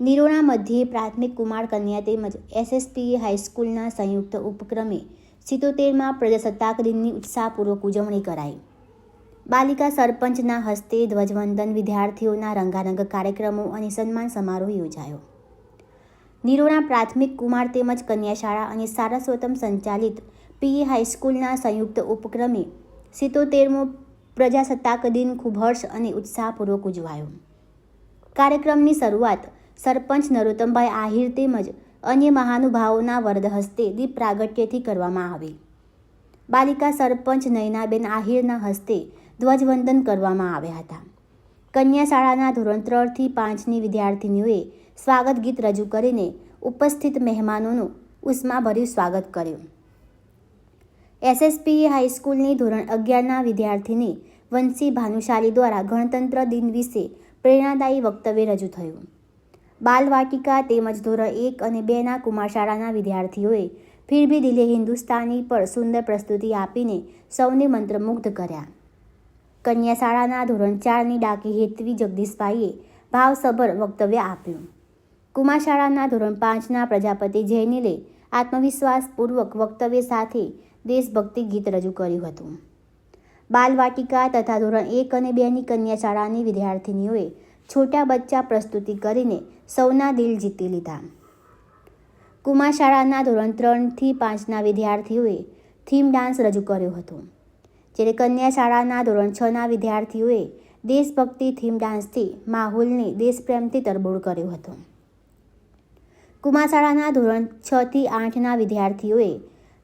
નિરોણા મધ્યે પ્રાથમિક કુમાર કન્યા તેમજ એસએસપી હાઈસ્કૂલના સંયુક્ત ઉપક્રમે સિત્તોતેરમાં પ્રજાસત્તાક દિનની ઉત્સાહપૂર્વક ઉજવણી કરાઈ. બાલિકા સરપંચના હસ્તે ધ્વજવંદન વિદ્યાર્થીઓના રંગારંગ કાર્યક્રમો અને સન્માન સમારોહ યોજાયો. નિરોણા પ્રાથમિક કુમાર તેમજ કન્યા શાળા અને સારસ્વતમ સંચાલિત પીએ હાઈસ્કૂલના સંયુક્ત ઉપક્રમે સિત્તોતેરમો પ્રજાસત્તાક દિન ખૂબ હર્ષ અને ઉત્સાહપૂર્વક ઉજવાયો. કાર્યક્રમની શરૂઆત સરપંચ નરોત્તમભાઈ આહિર તેમજ અન્ય મહાનુભાવોના વરદ હસ્તે દીપ પ્રાગટ્યથી કરવામાં આવી. બાલિકા સરપંચ નયનાબેન આહિરના હસ્તે ધ્વજવંદન કરવામાં આવ્યા હતા. કન્યા શાળાના ધોરણ ત્રણથી પાંચની વિદ્યાર્થીનીઓએ સ્વાગત ગીત રજૂ કરીને ઉપસ્થિત મહેમાનોનું ઉષ્માભર્યું સ્વાગત કર્યું. એસએસપીએ હાઈસ્કૂલની ધોરણ અગિયારના વિદ્યાર્થીની વંશી ભાનુશાલી દ્વારા ગણતંત્ર દિન વિશે પ્રેરણાદાયી વક્તવ્ય રજૂ થયું. બાલવાટિકા તેમજ ધોરણ એક અને બેના કુમાર શાળાના વિદ્યાર્થીઓએ ફિર ભી દિલે હિન્દુસ્તાની પર સુંદર પ્રસ્તુતિ આપીને સૌને મંત્રમુગ્ધ કર્યા. કન્યા શાળાના ધોરણ ચારની ડાકી હેતવી જગદીશભાઈએ ભાવસભર વક્તવ્ય આપ્યું. કુમાર શાળાના ધોરણ પાંચના પ્રજાપતિ જૈનિલે આત્મવિશ્વાસપૂર્વક વક્તવ્ય સાથે દેશભક્તિ ગીત રજૂ કર્યું હતું. બાલવાટિકા તથા ધોરણ એક અને બેની કન્યા શાળાની વિદ્યાર્થીનીઓએ છોટા બચ્ચા પ્રસ્તુતિ કરીને સૌના દિલ જીતી લીધા. કુમાર શાળાના ધોરણ ત્રણથી પાંચના વિદ્યાર્થીઓએ થીમ ડાન્સ રજૂ કર્યો હતો, જ્યારે કન્યા શાળાના ધોરણ છના વિદ્યાર્થીઓએ દેશભક્તિ થીમ ડાન્સથી માહોલને દેશપ્રેમથી તરબોળ કર્યો હતો. કુમાર શાળાના ધોરણ છથી આઠના વિદ્યાર્થીઓએ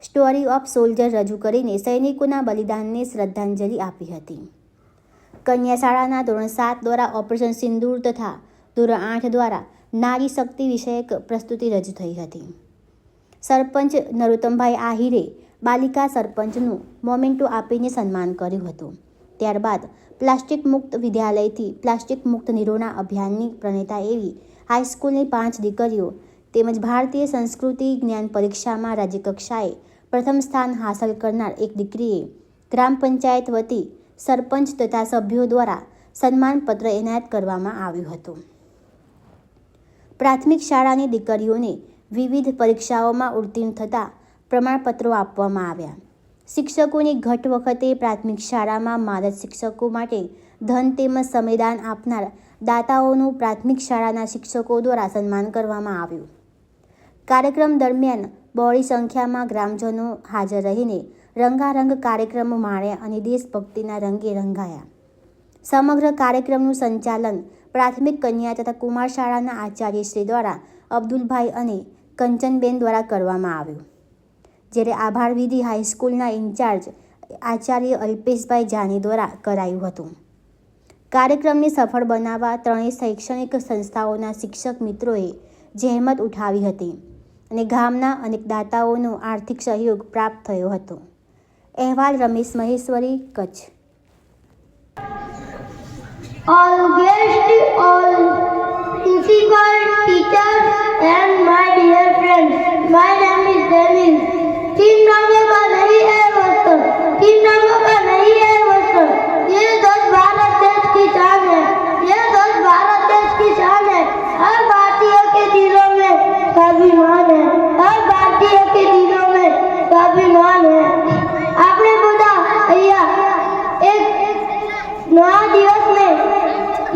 સ્ટોરી ઓફ સોલ્જર રજૂ કરીને સૈનિકોના બલિદાનને શ્રદ્ધાંજલિ આપી હતી. કન્યા શાળાના ધોરણ સાત દ્વારા ઓપરેશન સિંદૂર તથા ધોરણ આઠ દ્વારા નારી શક્તિ વિષયક પ્રસ્તુતિ રજૂ થઈ હતી. સરપંચ નરોત્તમભાઈ આહિરે બાલિકા સરપંચનું મોમેન્ટો આપીને સન્માન કર્યું હતું. ત્યારબાદ પ્લાસ્ટિક મુક્ત વિદ્યાલયથી પ્લાસ્ટિક મુક્ત નિરોણા અભિયાનની પ્રણેતા એવી હાઈસ્કૂલની પાંચ દીકરીઓ તેમજ ભારતીય સંસ્કૃતિ જ્ઞાન પરીક્ષામાં રાજ્યકક્ષાએ પ્રથમ સ્થાન હાંસલ કરનાર એક દીકરીએ ગ્રામ પંચાયત વતી સરપંચ તથા સભ્યો દ્વારા સન્માનપત્ર એનાયત કરવામાં આવ્યું હતું. પ્રાથમિક શાળાની દીકરીઓને વિવિધ પરીક્ષાઓમાં ઉત્તીર્ણ થતાં પ્રમાણપત્રો આપવામાં આવ્યા. શિક્ષકોની ઘટ વખતે પ્રાથમિક શાળામાં માદક શિક્ષકો માટે ધન તેમજ સંવિધાન આપનાર દાતાઓનું પ્રાથમિક શાળાના શિક્ષકો દ્વારા સન્માન કરવામાં આવ્યું. કાર્યક્રમ દરમિયાન બહોળી સંખ્યામાં ગ્રામજનો હાજર રહીને રંગારંગ કાર્યક્રમો માણ્યા અને દેશભક્તિના રંગે રંગાયા. સમગ્ર કાર્યક્રમનું સંચાલન પ્રાથમિક કન્યા તથા કુમાર શાળાના આચાર્યશ્રી દ્વારા અબ્દુલભાઈ અને કંચનબેન દ્વારા કરવામાં આવ્યું. જ્યારે આભાર વિધિ હાઈસ્કૂલના ઇન્ચાર્જ આચાર્ય અલ્પેશભાઈ જાની દ્વારા કરાયું હતું. કાર્યક્રમને સફળ બનાવવા ત્રણેય શૈક્ષણિક સંસ્થાઓના શિક્ષક મિત્રોએ જહેમત ઉઠાવી હતી અને ગામના અનેક દાતાઓનો આર્થિક સહયોગ પ્રાપ્ત થયો હતો. અહેવાલ Ramesh Maheshwari Kutch guests, all principal, teachers,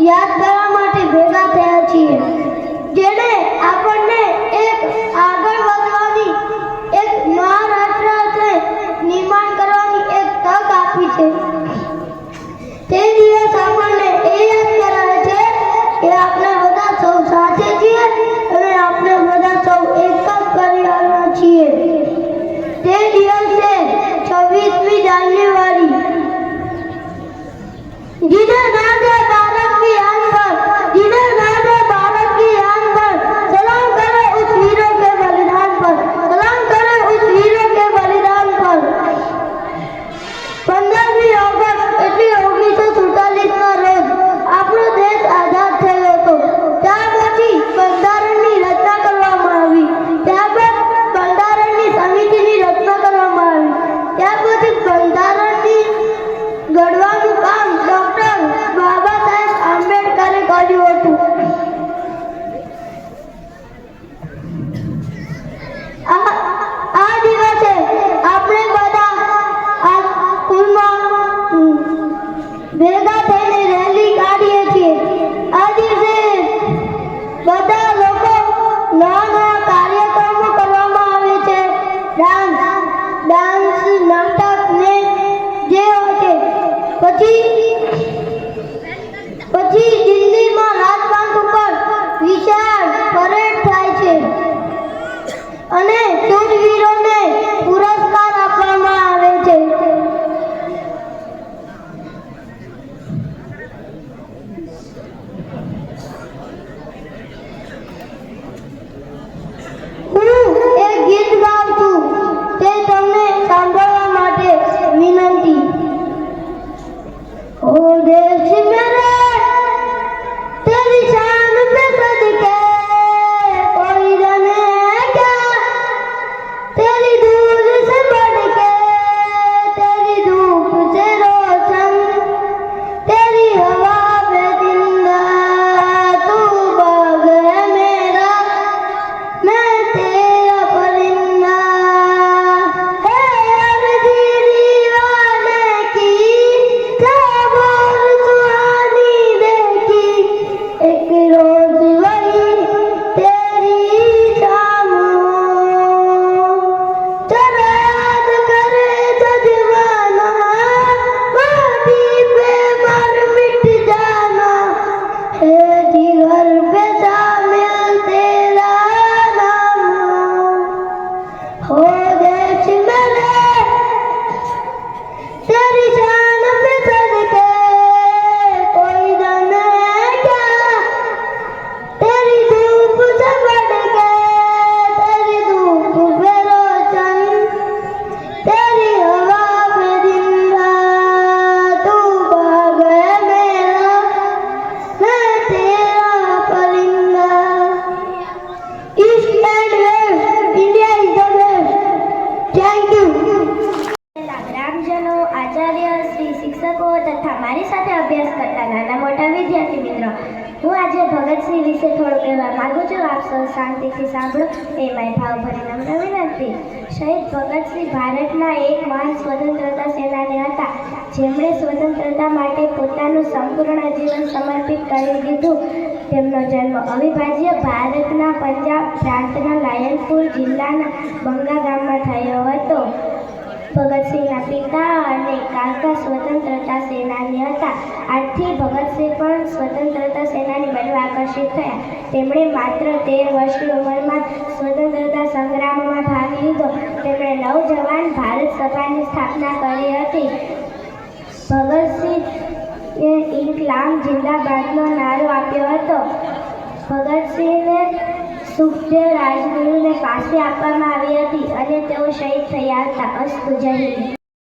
યાદ કરવા માટે ભેગા થયા છીએ. ડાન્સ નાટક ને જે હોય છે પછી ભગતસિંહ વિશે થોડું કહેવા માંગુ છું. આપ સૌ શાંતિથી સાંભળો. એ મારી ભાવભરી નમ્ર વિનંતી. શહીદ ભગતસિંહ ભારતના એક મહાન સ્વતંત્રતા સેનાની હતા. જેમણે સ્વતંત્રતા માટે પોતાનું સંપૂર્ણ જીવન સમર્પિત કરી દીધું. તેમનો જન્મ અવિભાજ્ય ભારતના પંજાબ પ્રાંતના લાયનપુર જિલ્લાના બંગા ગામમાં થયો હતો. ભગતસિંહના પિતા અને કાકા સ્વતંત્રતા સેનાની હતા. આથી ભગતસિંહ પણ સ્વતંત્રતા સેનાની બનવા આકર્ષિત થયા. તેમણે માત્ર તેર વર્ષની ઉંમરમાં સ્વતંત્રતા સંગ્રામમાં ભાગ લીધો. તેમણે નવજવાન ભારત સભાની સ્થાપના કરી હતી. ભગતસિંહ ઇન્કલામ જિંદાબાદનો નારો આપ્યો હતો. ભગતસિંહને સુખદેવ રાજગુરુને ફાંસી આપવામાં આવી હતી અને તેઓ શહીદ થયા હતા અસ્તુ જય હિન્દ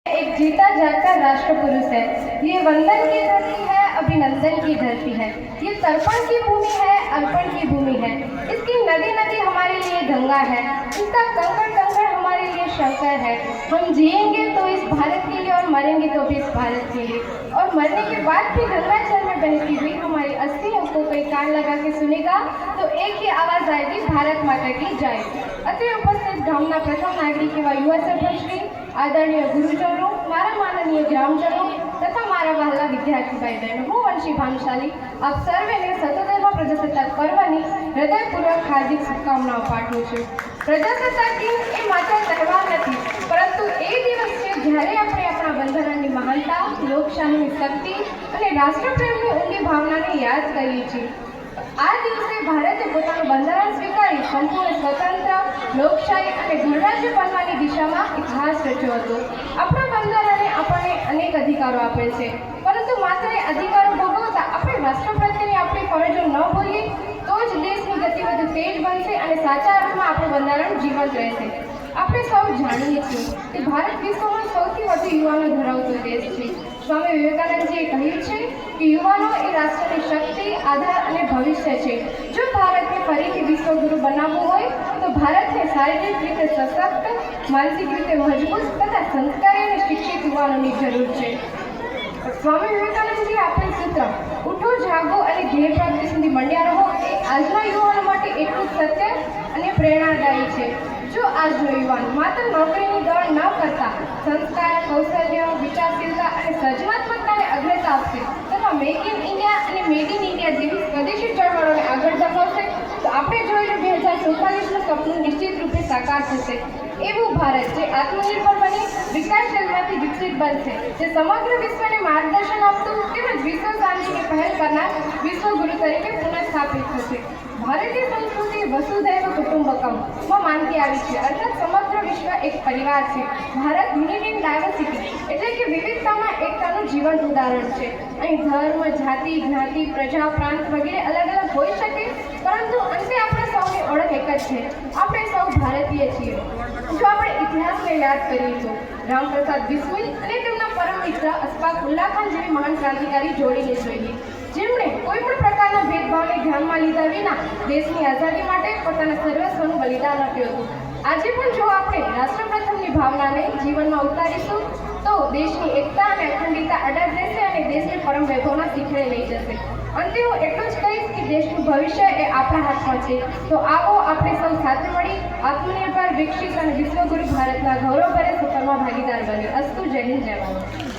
एक जीता जागता राष्ट्र पुरुष है ये वंदन की धरती है अभिनंदन की धरती है ये तर्पण की भूमि है अर्पण की भूमि है इसकी नदी नदी हमारे लिए गंगा है इसका कंकड़ कंकड़ हमारे लिए शंकर है हम जिएंगे तो इस भारत के लिए और मरेंगे तो भी इस भारत के लिए और मरने के बाद भी गंगा जल में बहती हुई हमारी अस्थियों को कोई कान लगा के सुनेगा तो एक ही आवाज आएगी भारत माता की जय અત્રે ઉપસ્થિત ગામના પ્રથમ નાગરિક એવા યુવા સરપંચશ્રી આદરણીય ગુરુજનો મારા માનનીય ગ્રામજનો તથા મારા વહાલા વિદ્યાર્થી ભાઈ બહેનો હું વંશી ભાનુશાલી આપ સર્વેને સત્તોતેરમા પ્રજાસત્તાક પર્વની હૃદયપૂર્વક હાર્દિક શુભકામનાઓ પાઠવું છું પ્રજાસત્તાક દિન એ માત્ર તહેવાર નથી પરંતુ એ દિવસ છે જ્યારે આપણે આપણા બંધારણની મહાનતા લોકશાહીની શક્તિ અને રાષ્ટ્રપ્રેમની ઊંડી ભાવનાને યાદ કરીએ છીએ આ દિવસે ભારતે પોતાનું બંધારણ સ્વીકારી સંપૂર્ણ સ્વતંત્ર, લોકશાહી અને ગણરાજ્ય બનવાની દિશામાં ઇતિહાસ રચ્યો હતો. આપણા બંધારણે આપણને અનેક અધિકારો આપે છે. પરંતુ માત્ર અધિકારો ભોગવતા આપણે રાષ્ટ્ર પ્રત્યેની આપણી ફરજો ન ભૂલીએ, તો જ દેશની ગતિ વધુ તેજ બનશે અને સાચા અર્થમાં આપણું બંધારણ જીવંત રહેશે. આપણે સૌ જાણીએ છીએ કે ભારત વિશ્વમાં સૌથી વધુ યુવાનો સ્વામી વિવેકાનંદજીએ કહ્યું છે કે યુવાનો એ રાષ્ટ્રની શક્તિ, આધાર અને ભવિષ્ય છે. જો ભારતને ફરીથી વિશ્વગુરુ બનાવવું હોય, તો ભારતને શારીરિક રીતે સશક્ત, માનસિક રીતે મજબૂત તથા સંસ્કારી અને શિક્ષિત યુવાનોની જરૂર છે. સ્વામી વિવેકાનંદજીએ આપેલ સૂત્ર, ઉઠો, જાગો અને ધ્યેય પ્રાપ્તિ સુધી મંડ્યા રહો એ આજના યુવાનો માટે એટલું જ સત્ય અને પ્રેરણાદાયી છે. જો આજનો યુવાન માત્ર નોકરીની દોડ ન કરતા, સંસ્કાર, કૌશલ્ય, વિચારશીલતા અને સર્જનાત્મકતાને અગ્રતા આપશે. તથા મેક ઇન ઇન્ડિયા અને મેડ ઇન ઇન્ડિયા જેવી સ્વદેશી ચળવળોને આગળ ધપાવશે. તો આપણે જોયેલું બે હજાર સુડતાલીસનું સપનું નિશ્ચિત રૂપે સાકાર થશે. એવું ભારત જે આત્મનિર્ભર બની વિકાસશીલમાંથી વિકસિત બનશે. જે સમગ્ર વિશ્વને માર્ગદર્શન આપતું તેમજ વિશ્વ શાંતિની પહેલ કરનાર વિશ્વગુરુ તરીકે પુનઃસ્થાપિત થશે. ભારતીય સંસ્કૃતિ, વસુધૈવ કુટુંબકમ. માં માનતી આવી છે. અર્થાત સમગ્ર વિશ્વ એક પરિવાર છે. ભારત યુનિટી ડાયવર્સિટી એટલે કે વિવિધતામાં એકતાનું જીવંત ઉદાહરણ છે. અહીં ધર્મ, જાતિ, જ્ઞાતિ, પ્રજા, પ્રાંત વગેરે અલગ અલગ હોઈ શકે, પરંતુ અંતે આપણે સૌની ઓળખ એક જ છે. આપણે સૌ ભારતીય છીએ. જો આપણે ઇતિહાસને યાદ કરીએ તો રામપ્રસાદ બિસ્મિલ અને તેમના પરમ મિત્ર અશફાક ઉલ્લા ખાન જેવી મહાન ક્રાંતિકારી જોડીને જોઈએ. જેમણે કોઈ પણ પ્રકારના ભેદભાવને ધ્યાનમાં લીધા વિના દેશની આઝાદી માટે પોતાના સર્વસ્વનું બલિદાન આપ્યું હતું. આજે પણ જો આપણે રાષ્ટ્રપ્રથમની ભાવનાને જીવનમાં ઉતારીશું, તો દેશની એકતા અને અખંડિતતા અડગ રહેશે અને દેશને પરમ વૈભવના શિખરે લઈ જશે. અંતે હું એટલું જ કહીશ કે દેશનું ભવિષ્ય એ આપણા હાથમાં છે. તો આવો આપણે સૌ સાથે મળી આત્મનિર્ભર, વિકસિત અને વિશ્વગુરુ ભારતના ગૌરવભરે સફરમાં ભાગીદાર બની અસ્તુ, જય હિન્દ, જય ભારત.